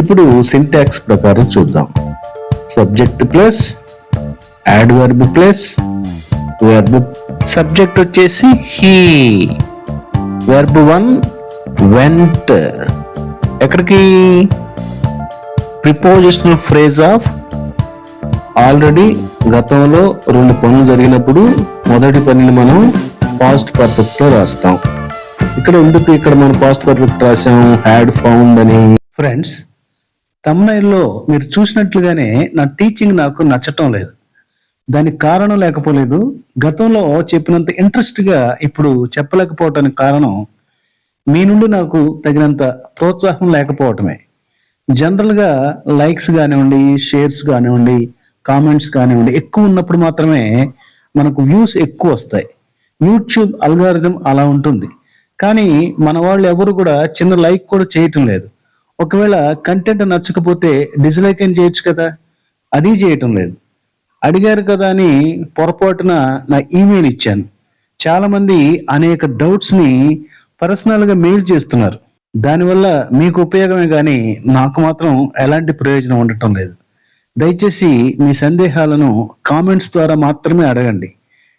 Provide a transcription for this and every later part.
ఇప్పుడు సింటాక్స్ ప్రకారం చూద్దాం. Subject plus add verb plus verb subject వచ్చేసి హీ వర్బ్ వన్ వెంట్ ఎక్కడికి? ప్రిపోజిషనల్ ఫ్రేజ్ ఆఫ్ ఆల్రెడీ గతంలో రెండు పనులు జరిగినప్పుడు మొదటి పనిని మనం పాస్ట్ పర్ఫెక్ట్లో రాస్తాం. ఇక్కడ ఎందుకు ఇక్కడ మనం పాస్ట్ పర్ఫెక్ట్ రాసాం? హ్యాడ్ ఫౌండ్ అని. ఫ్రెండ్స్ తమ్నైల్లో మీరు చూసినట్లుగానే నా టీచింగ్ నాకు నచ్చటం లేదు. దానికి కారణం లేకపోలేదు. గతంలో చెప్పినంత ఇంట్రెస్ట్గా ఇప్పుడు చెప్పలేకపోవటానికి కారణం మీ నుండి నాకు తగినంత ప్రోత్సాహం లేకపోవటమే. జనరల్గా లైక్స్ కానివ్వండి షేర్స్ కానివ్వండి కామెంట్స్ కానివ్వండి ఎక్కువ ఉన్నప్పుడు మాత్రమే మనకు వ్యూస్ ఎక్కువ వస్తాయి. యూట్యూబ్ అల్గారిథం అలా ఉంటుంది. కానీ మన వాళ్ళు ఎవరు కూడా చిన్న లైక్ కూడా చేయటం లేదు. ఒకవేళ కంటెంట్ నచ్చకపోతే డిస్లైక్ అని చేయొచ్చు కదా? అది చేయటం లేదు. అడిగారు కదా అని పొరపాటున నా ఈమెయిల్ ఇచ్చాను. చాలామంది అనేక డౌట్స్ని పర్సనల్గా మెయిల్ చేస్తున్నారు. దానివల్ల మీకు ఉపయోగమే కానీ నాకు మాత్రం ఎలాంటి ప్రయోజనం ఉండటం లేదు. దయచేసి మీ సందేహాలను కామెంట్స్ ద్వారా మాత్రమే అడగండి.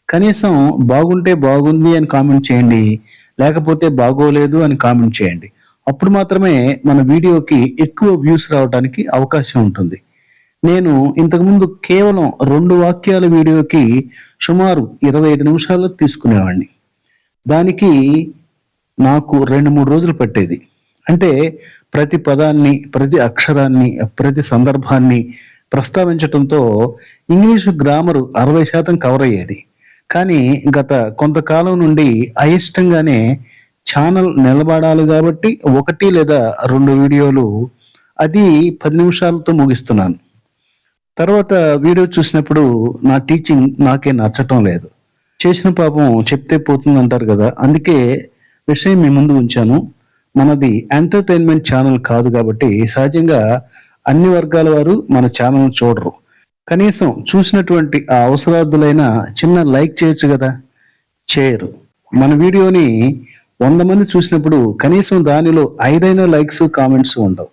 కనీసం బాగుంటే బాగుంది అని కామెంట్ చేయండి లేకపోతే బాగోలేదు అని కామెంట్ చేయండి. అప్పుడు మాత్రమే మన వీడియోకి ఎక్కువ వ్యూస్ రావడానికి అవకాశం ఉంటుంది. నేను ఇంతకుముందు కేవలం రెండు వాక్యాల వీడియోకి సుమారు ఇరవై ఐదు నిమిషాలు తీసుకునేవాడిని దానికి నాకు రెండు మూడు రోజులు పట్టేది. అంటే ప్రతి పదాన్ని ప్రతి అక్షరాన్ని ప్రతి సందర్భాన్ని ప్రస్తావించడంతో ఇంగ్లీషు గ్రామరు అరవై శాతం కవర్ అయ్యేది. కానీ గత కొంతకాలం నుండి అయిష్టంగానే ఛానల్ నిలబడాలి కాబట్టి ఒకటి లేదా రెండు వీడియోలు అది పది నిమిషాలతో ముగిస్తున్నాను. తర్వాత వీడియో చూసినప్పుడు నా టీచింగ్ నాకే నచ్చటం లేదు. చేసిన పాపం చెప్తే పోతుంది అంటారు కదా అందుకే విషయం మీ ముందు ఉంచాను. మనది ఎంటర్టైన్మెంట్ ఛానల్ కాదు కాబట్టి సహజంగా అన్ని వర్గాల వారు మన ఛానల్ చూడరు. కనీసం చూసినటువంటి ఆ అవసరార్థులైన చిన్న లైక్ చేయొచ్చు కదా. చేయరు. మన వీడియోని వంద మంది చూసినప్పుడు కనీసం దానిలో ఐదైన లైక్స్ కామెంట్స్ ఉండవు.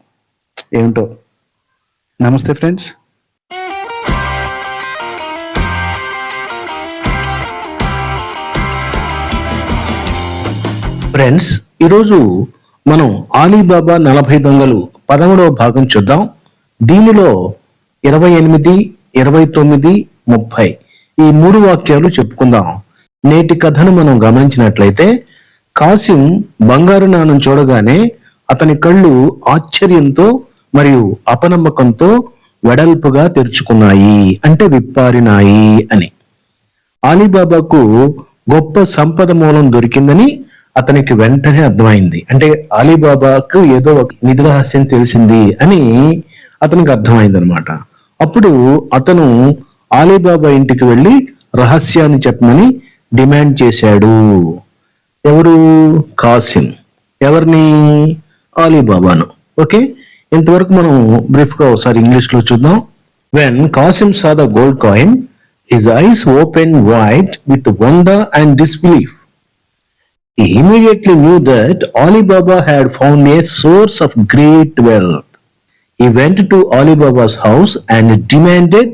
ఏమిటో? నమస్తే ఫ్రెండ్స్. ఫ్రెండ్స్ ఈరోజు మనం ఆలీబాబా నలభై దొంగలు పదమూడవ భాగం చూద్దాం. దీనిలో ఇరవై ఎనిమిది ఇరవై తొమ్మిది ముప్పై ఈ మూడు వాక్యాలు చెప్పుకుందాం. నేటి కథను మనం గమనించినట్లయితే కాసిం బంగారు నాణం చూడగానే అతని కళ్ళు ఆశ్చర్యంతో మరియు అపనమ్మకంతో వెడల్పుగా తెరుచుకున్నాయి. అంటే విప్పారినాయి అని. అలీబాబాకు గొప్ప సంపద మూలం దొరికిందని అతనికి వెంటనే అర్థమైంది. అంటే అలీబాబాకు ఏదో ఒక నిధి రహస్యం తెలిసింది అని అతనికి అర్థమైంది అనమాట అప్పుడు అతను అలీబాబా ఇంటికి వెళ్ళి రహస్యాన్ని చెప్పమని డిమాండ్ చేశాడు. ఎవరు కాసిం ఎవరిని అలీబాబాను ఓకే ఇంతవరకు మనం బ్రీఫ్గా ఒకసారి ఇంగ్లీష్లో చూద్దాం when Kasim saw the gold coin his eyes open wide with wonder and disbelief He immediately knew that Alibaba had found a source of great wealth. He went to Alibaba's house and demanded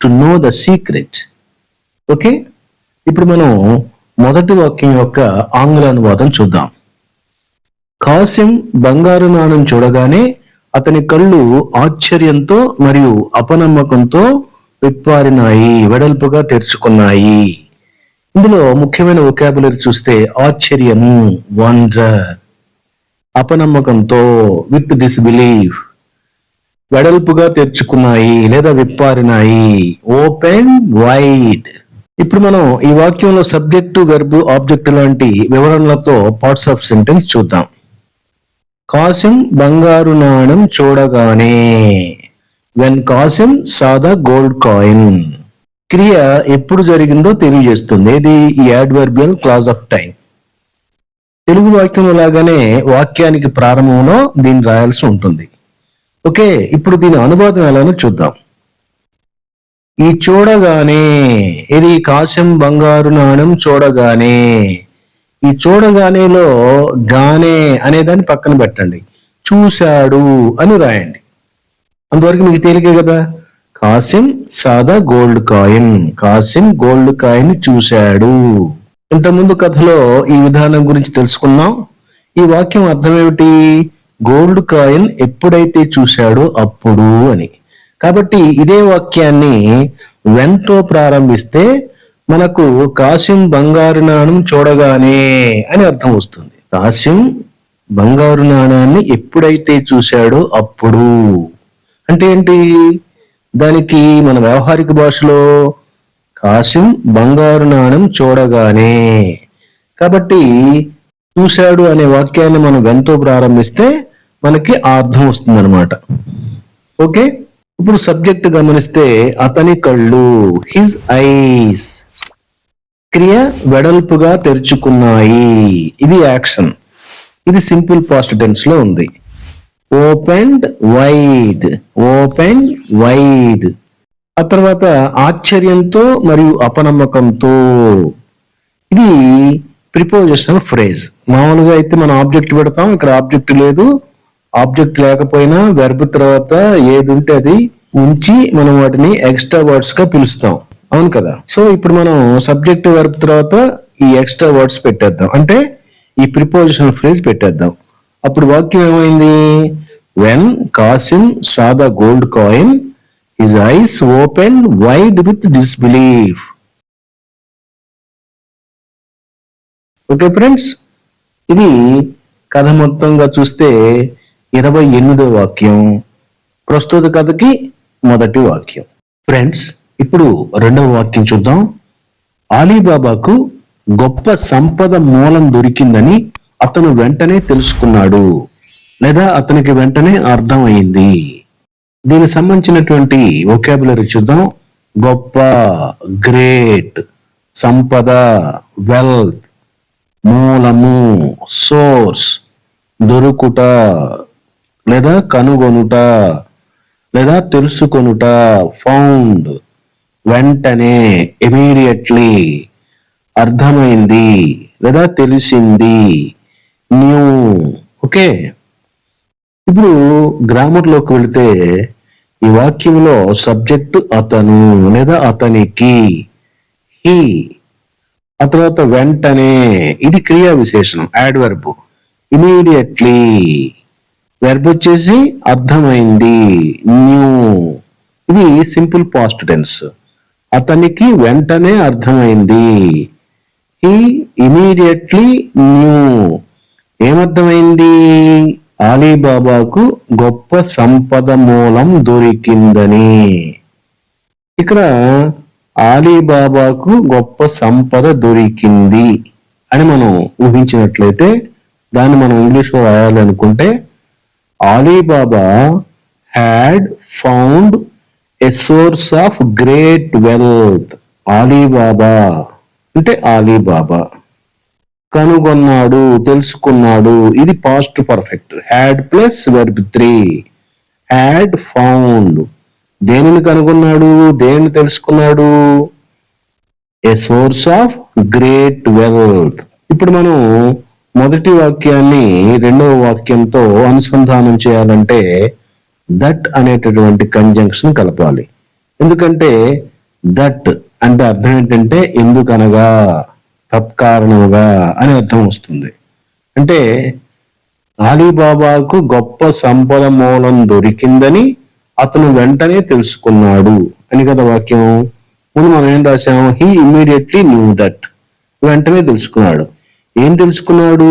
to know the secret. Okay ఇప్పుడు మనం మొదటి వాక్యం యొక్క ఆంగ్ల అనువాదం చూద్దాం. కాసిం బంగారు నాణం చూడగానే అతని కళ్ళు ఆశ్చర్యంతో మరియు అపనమ్మకంతో విప్పారినాయి వెడల్పుగా తెరుచుకున్నాయి. ఇందులో ముఖ్యమైన ఒకాబులరీ చూస్తే ఆశ్చర్యము వండర్ అపనమ్మకంతో విత్ డిస్బిలీవ్ వెడల్పుగా తెరుచుకున్నాయి లేదా విప్పారినాయి ఓపెన్ వైడ్ ఇప్పుడు మనం ఈ వాక్యంలో సబ్జెక్టు వెర్బు ఆబ్జెక్ట్ లాంటి వివరణలతో పార్ట్స్ ఆఫ్ సెంటెన్స్ చూద్దాం. కాసిం బంగారు నాణం చూడగానే when Kasim saw the gold coin క్రియ ఎప్పుడు జరిగిందో తెలియజేస్తుంది. ఇది ఈ adverbial clause of time Telugu వాక్యం లాగానే వాక్యానికి ప్రారంభంలో దీన్ని రాయాల్సి ఉంటుంది. ఓకే ఇప్పుడు దీని అనువాదం ఎలానో చూద్దాం. ఈ చూడగానే ఇది కాశం బంగారు నాణం చూడగానే ఈ చూడగానేలో గానే అనేదాన్ని పక్కన పెట్టండి. చూశాడు అని రాయండి. అంతవరకు మీకు తేలికే కదా? Kasim saw the gold coin Kasim gold coin చూశాడు. ఇంతకుముందు కథలో ఈ విధానం గురించి తెలుసుకున్నాం ఈ వాక్యం అర్థం ఏమిటి గోల్డ్ కాయిన్ ఎప్పుడైతే చూశాడో అప్పుడు అని. కాబట్టి ఇదే వాక్యాన్ని వెంతో ప్రారంభిస్తే మనకు కాశ్యం బంగారు నాణం చూడగానే అని అర్థం వస్తుంది. కాశ్యం బంగారు నాణాన్ని ఎప్పుడైతే చూశాడో అప్పుడు. అంటే ఏంటి? దానికి మన వ్యవహారిక భాషలో కాశ్యం బంగారు నాణం చూడగానే. కాబట్టి చూశాడు అనే వాక్యాన్ని మనం వెంతో ప్రారంభిస్తే మనకి అర్థం వస్తుంది అనమాట ఓకే? ఇప్పుడు సబ్జెక్ట్ గమనిస్తే అతని కళ్ళు హిజ్ ఐస్ క్రియ వెడల్పుగా తెరుచుకున్నాయి. ఇది యాక్షన్ ఇది సింపుల్ పాస్ట్ టెన్స్లో ఉంది. ఓపెండ్ వైడ్ ఓపెన్ వైడ్ ఆ తర్వాత ఆశ్చర్యంతో మరియు అపనమ్మకంతో. ఇది ప్రిపోజిషనల్ ఫ్రేజ్ మామూలుగా అయితే మనం ఆబ్జెక్ట్ పెడతాం ఇక్కడ ఆబ్జెక్ట్ లేదు. ఆబ్జెక్ట్ లేకపోయినా వెర్బ్ తర్వాత ఏది ఉంటే అది ఉంచి మనం వాటిని ఎక్స్ట్రా వర్డ్స్గా పిలుస్తాం. అవును కదా? సో ఇప్పుడు మనం సబ్జెక్ట్ వెర్బ్ తర్వాత ఈ ఎక్స్ట్రా వర్డ్స్ పెట్టేద్దాం. అంటే ఈ ప్రిపోజిషనల్ ఫ్రేజ్ పెట్టేద్దాం. అప్పుడు వాక్యం ఏమైంది? When Kasim saw the gold coin his eyes open wide with disbelief okay friends ఇది కథ మొత్తంగా చూస్తే ఇరవై ఎనిమిదో వాక్యం ప్రస్తుత కథకి మొదటి వాక్యం. ఫ్రెండ్స్ ఇప్పుడు రెండవ వాక్యం చూద్దాం. ఆలీబాబాకు గొప్ప సంపద మూలం దొరికిందని అతను వెంటనే తెలుసుకున్నాడు. లేదా అతనికి వెంటనే అర్థం అయింది దీనికి సంబంధించినటువంటి ఒకాబులరీ చూద్దాం. గొప్ప గ్రేట్ సంపద వెల్త్ మూలము సోర్స్ దొరుకుట లేదా కనుగొనుట లేదా తెలుసుకొనుట ఫౌండ్ వెంటనే ఇమీడియట్లీ అర్థమైంది లేదా తెలిసింది న్యూ ఓకే? ఇప్పుడు గ్రామర్లోకి వెళితే ఈ వాక్యంలో సబ్జెక్టు అతను లేదా అతనికి హీ ఆ తర్వాత వెంటనే ఇది క్రియా విశేషణం యాడ్వర్బ్ ఇమీడియట్లీ వెర్బ్ వచ్చేసి అర్థమైంది. న్యూ ఇది సింపుల్ పాస్ట్ టెన్స్ అతనికి వెంటనే అర్థమైంది. హీ ఇమీడియట్లీ న్యూ ఏమర్థమైంది? అలీబాబాకు గొప్ప సంపద మూలం దొరికిందని. ఇక్కడ అలీబాబాకు గొప్ప సంపద దొరికింది అని మనం ఊహించినట్లయితే దాన్ని మనం ఇంగ్లీష్లో రాయాలి అనుకుంటే Ali Baba had found a source of great wealth Ali Baba అంటే ఆలీబాబా కనుగొన్నాడు తెలుసుకున్నాడు. ఇది past perfect had plus verb three had found దేనిని కనుగొన్నాడు? దేనిని తెలుసుకున్నాడు? A source of great wealth ఇప్పుడు మనం మొదటి వాక్యాన్ని రెండవ వాక్యంతో అనుసంధానం చేయాలంటే దట్ అనేటటువంటి కంజంక్షన్ కలపాలి. ఎందుకంటే దట్ అంటే అర్థం ఏంటంటే ఎందుకనగా తత్కారణముగా అని అర్థం వస్తుంది. అంటే ఆలీబాబాకు గొప్ప సంపద మూలం దొరికిందని అతను వెంటనే తెలుసుకున్నాడు అని కదా వాక్యం ముందు మనం ఏం రాసాము హీ ఇమీడియట్లీ న్యూ దట్ వెంటనే తెలుసుకున్నాడు. ఏం తెలుసుకున్నాడు?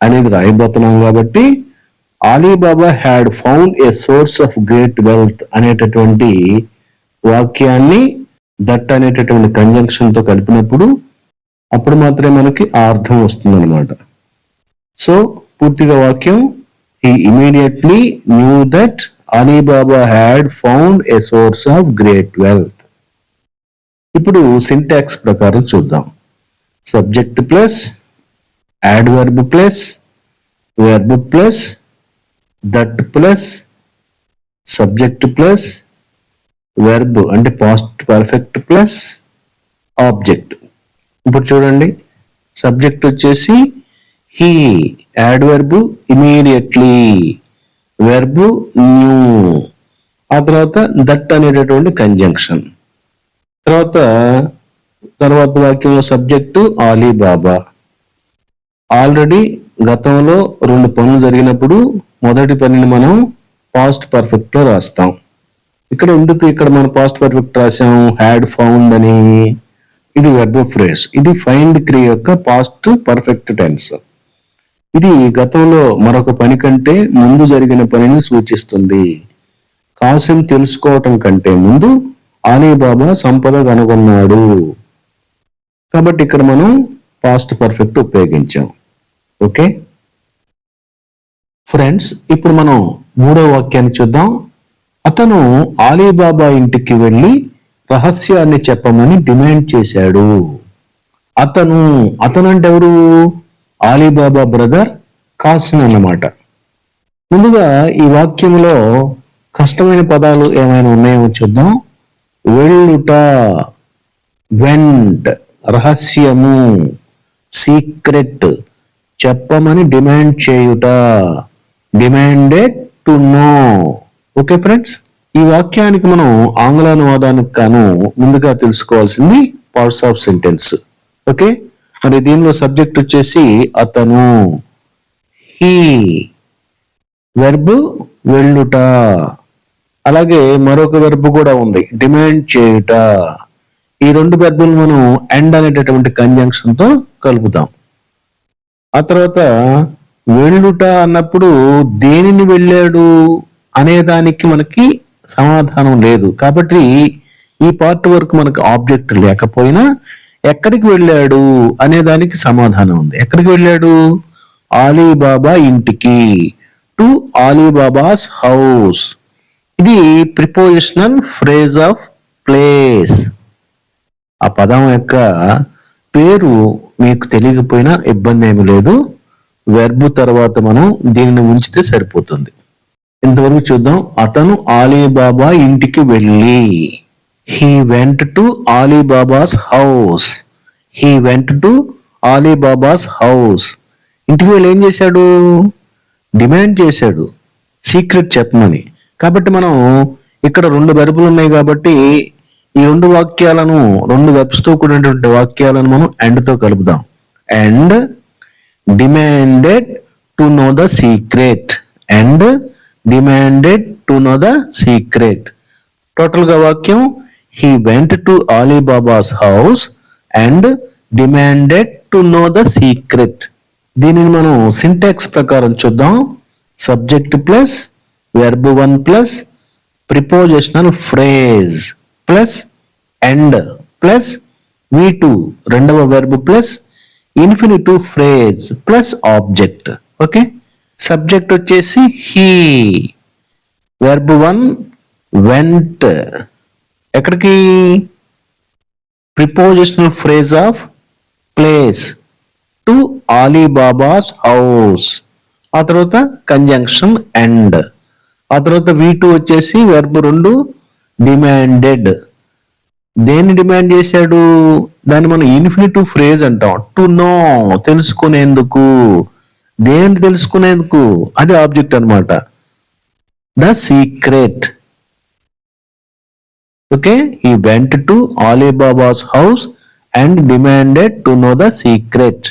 అనేది రాయబోతున్నాం కాబట్టి Ali Baba had found a source of great wealth అనేటటువంటి వాక్యాన్ని దట్ అనేటటువంటి కంజంక్షన్తో కలిపినప్పుడు అప్పుడు మాత్రమే మనకి ఆ అర్థం వస్తుందన్నమాట. సో పూర్తిగా వాక్యం he immediately knew that Ali Baba had found a source of great wealth ఇప్పుడు సింటాక్స్ ప్రకారం చూద్దాం. Subject plus adverb plus verb plus that plus subject plus verb అంటే పాస్ట్ పర్ఫెక్ట్ ప్లస్ ఆబ్జెక్ట్ ఇప్పుడు చూడండి. సబ్జెక్ట్ వచ్చేసి he adverb immediately verb knew ఆ తర్వాత that అనేటటువంటి కంజంక్షన్ తర్వాత తర్వాత వాక్యంలో సబ్జెక్టు ఆలీబాబా ఆల్రెడీ గతంలో రెండు పనులు జరిగినప్పుడు మొదటి పనిని మనం పాస్ట్ పర్ఫెక్ట్లో రాస్తాం. ఇక్కడ ఎందుకు ఇక్కడ మనం పాస్ట్ పర్ఫెక్ట్ రాసాం హ్యాడ్ ఫౌండ్ అని. ఇది వెర్బ్ ఫ్రేస్ ఇది ఫైండ్ క్రియ యొక్క పాస్ట్ పర్ఫెక్ట్ టెన్స్ ఇది గతంలో మరొక పని కంటే ముందు జరిగిన పనిని సూచిస్తుంది. కాసిం తెలుసుకోవటం కంటే ముందు ఆలీబాబా సంపద కనుగొన్నాడు. కాబట్టి ఇక్కడ మనం పాస్ట్ పర్ఫెక్ట్ ఉపయోగించాం. ఓకే ఫ్రెండ్స్ ఇప్పుడు మనం మూడో వాక్యాన్ని చూద్దాం. అతను ఆలీబాబా ఇంటికి వెళ్ళి రహస్యాన్ని చెప్పమని డిమాండ్ చేశాడు. అతను అతను అంటే ఎవరు? ఆలీబాబా బ్రదర్ కాసిన్ అన్నమాట. ముందుగా ఈ వాక్యంలో కష్టమైన పదాలు ఏమైనా ఉన్నాయేమో చూద్దాం. వెళ్ళుట వెంట్. రహస్యము సీక్రెట్ చెప్పమని డిమాండ్ చేయుట. Demanded to know okay friends ఈ వాక్యానికి మనం ఆంగ్ల అనువాదానికి గాను ముందుగా తెలుసుకోవాల్సింది పార్ట్స్ ఆఫ్ సెంటెన్స్ ఓకే మరి దీనిలో సబ్జెక్ట్ వచ్చేసి అతను. హీ వెర్బ్ వెళ్ళుట. అలాగే మరొక వెర్బ్ కూడా ఉంది. డిమాండ్ చేయుట. ఈ రెండు పెద్దలు మనం ఎండ్ అనేటటువంటి కంజంక్షన్తో కలుపుతాం. ఆ తర్వాత వెళ్ళుట అన్నప్పుడు దేనిని వెళ్ళాడు అనే దానికి మనకి సమాధానం లేదు. కాబట్టి ఈ పార్ట్ వరకు మనకు ఆబ్జెక్ట్ లేకపోయినా ఎక్కడికి వెళ్ళాడు అనే దానికి సమాధానం ఉంది. ఎక్కడికి వెళ్ళాడు? ఆలీబాబా ఇంటికి. To Ali Baba's house. ఇది ప్రిపోజిషనల్ ఫ్రేజ్ ఆఫ్ ప్లేస్. ఆ పదం యొక్క పేరు మీకు తెలియకపోయినా ఇబ్బంది ఏమి లేదు. వెర్బు తర్వాత మనం దీనిని ఉంచితే సరిపోతుంది. ఇంతవరకు చూద్దాం. అతను ఆలీబాబా ఇంటికి వెళ్ళి he went to Ali Baba's house he went to Ali Baba's house ఇంటికి వెళ్ళి ఏం చేశాడు? డిమాండ్ చేశాడు. సీక్రెట్ చెప్పమని. కాబట్టి మనం ఇక్కడ రెండు వెర్బులు ఉన్నాయి కాబట్టి ఈ రెండు వాక్యాలను రెండు వెబ్స్తో కూడినటువంటి వాక్యాలను మనం అండ్తో కలుపుదాం. And demanded to know the secret and demanded to know the secret టోటల్గా వాక్యం he went to Ali Baba's house and demanded to know the secret దీనిని మనం సింటాక్స్ ప్రకారం చూద్దాం. Subject plus verb one plus prepositional phrase plus and plus V two రెండవ verb plus infinitive phrase plus object. Okay? Subject వచ్చేసి he. Verb one went ఎక్కడికి? Prepositional phrase of place to Ali Baba's house ఆ తర్వాత conjunction and ఆ తర్వాత V two వచ్చేసి verb రెండు demanded దేన్ని డిమాండ్ చేశాడు? దాన్ని మనం ఇన్ఫినిటివ్ ఫ్రేజ్ అంటాం. టు నో తెలుసుకునేందుకు. దేన్ని తెలుసుకునేందుకు? అది ఆబ్జెక్ట్ అనమాట the secret okay he went to Ali Baba's house and demanded to know the secret